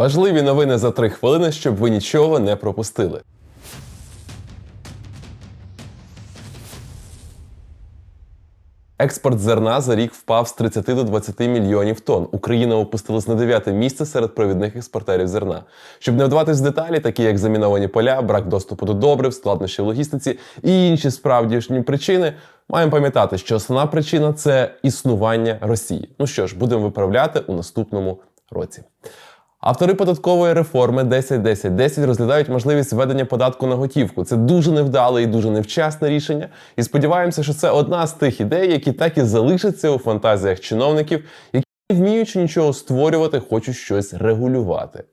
Важливі новини за три хвилини, щоб ви нічого не пропустили. Експорт зерна за рік впав з 30 до 20 мільйонів тонн. Україна опустилась на дев'яте місце серед провідних експортерів зерна. Щоб не вдаватись в деталі, такі як заміновані поля, брак доступу до добрив, складнощі в логістиці і інші справдішні причини, маємо пам'ятати, що основна причина це існування Росії. Ну що ж, будемо виправляти у наступному році. Автори податкової реформи 10-10-10 розглядають можливість введення податку на готівку. Це дуже невдале і дуже невчасне рішення. І сподіваємося, що це одна з тих ідей, які так і залишаться у фантазіях чиновників, які не вміючи нічого створювати, хочуть щось регулювати.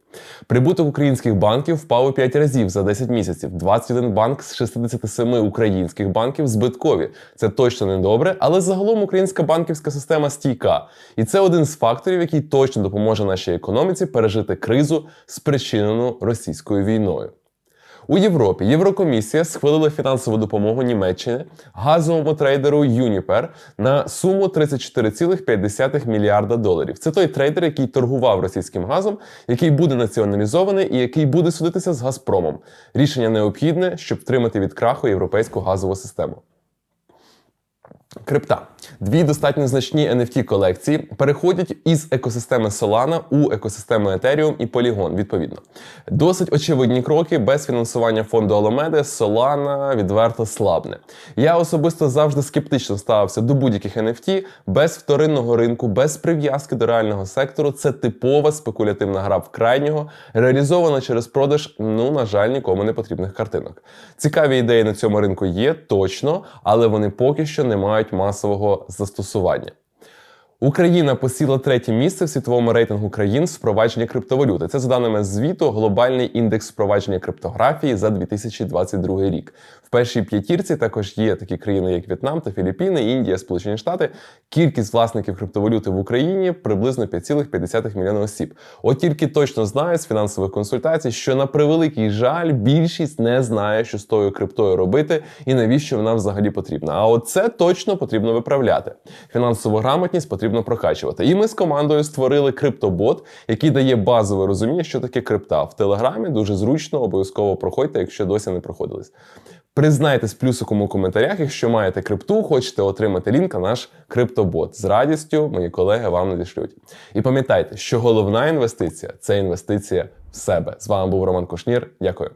Прибуток українських банків впав у 5 разів за 10 місяців. 21 банк з 67 українських банків збиткові. Це точно не добре, але загалом українська банківська система стійка. І це один з факторів, який точно допоможе нашій економіці пережити кризу, спричинену російською війною. У Європі Єврокомісія схвалила фінансову допомогу Німеччини газовому трейдеру Юніпер на суму 34,5 мільярда доларів. Це той трейдер, який торгував російським газом, який буде націоналізований і який буде судитися з Газпромом. Рішення необхідне, щоб втримати від краху європейську газову систему. Крипта. Дві достатньо значні NFT колекції переходять із екосистеми Solana у екосистему Ethereum і Polygon, відповідно. Досить очевидні кроки без фінансування фонду Alameda Solana відверто слабне. Я особисто завжди скептично ставився до будь-яких NFT без вторинного ринку, без прив'язки до реального сектору. Це типова спекулятивна гра в крайнього, реалізована через продаж, ну на жаль, нікому не потрібних картинок. Цікаві ідеї на цьому ринку є точно, але вони поки що не мають масового застосування. Україна посіла третє місце в світовому рейтингу країн впровадження криптовалюти. Це за даними звіту глобальний індекс впровадження криптографії за 2022 рік. В першій п'ятірці також є такі країни, як В'єтнам та Філіппіни, Індія, Сполучені Штати. Кількість власників криптовалюти в Україні приблизно 5,5 мільйона осіб. От тільки точно знаю з фінансових консультацій, що на превеликий жаль більшість не знає, що з тою криптою робити і навіщо вона взагалі потрібна. А от це точно потрібно виправляти. Фінансову грамотність потрібно прокачувати. І ми з командою створили криптобот, який дає базове розуміння, що таке крипта. В телеграмі дуже зручно, обов'язково проходьте, якщо досі не проходились. Признайтесь плюсиком у коментарях, якщо маєте крипту, хочете отримати лінк на наш криптобот. З радістю мої колеги вам надішлють. І пам'ятайте, що головна інвестиція це інвестиція в себе. З вами був Роман Кушнір. Дякую.